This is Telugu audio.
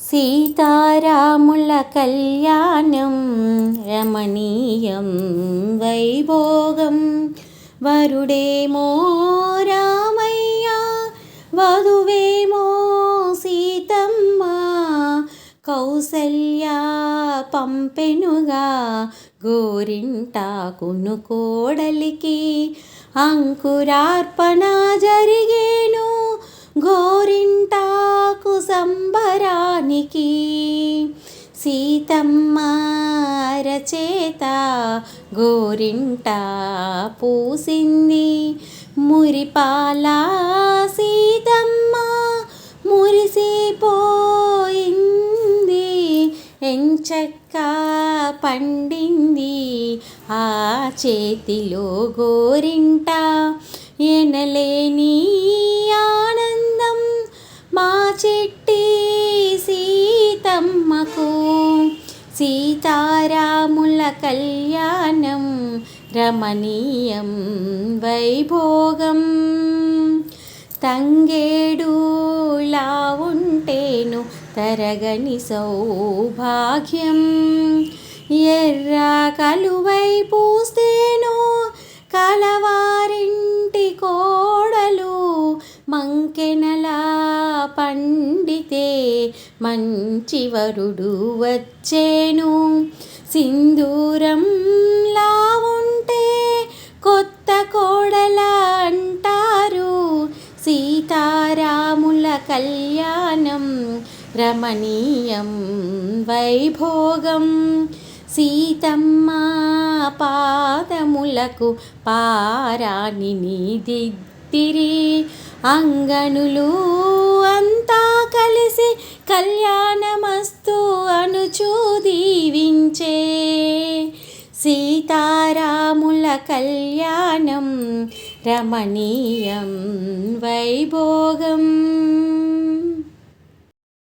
సీతారాముల కళ్యాణం రమణీయం వైభోగం వరుడేమో రామయ్య వధువేమో సీతమ్మ కౌసల్య పంపెనుగా గోరింటాకును కోడలికి అంకురార్పణ సంబరానికి సీతమ్మ రచేత గోరింట పూసింది. మురిపాల సీతమ్మ మురిసిపోయింది. ఎంచక్క పండింది ఆ చేతిలో గోరింట. ఎనలేని నాకు సీతారాముల కళ్యాణం రమణీయం వైభోగం. తంగేడులా ఉంటేను తరగని సౌభాగ్యం. ఎర్ర కలువై పూస్తే మంచి వరుడు వచ్చేను. సింధూరంలా ఉంటే కొత్త కోడల అంటారు సీతారాముల కళ్యాణం రమణీయం వైభోగం. సీతమ్మ పాదములకు పారాణిని దిద్దిరి అంగణులు అంద సీతారాముల కళ్యాణం రమణీయం వైభోగం.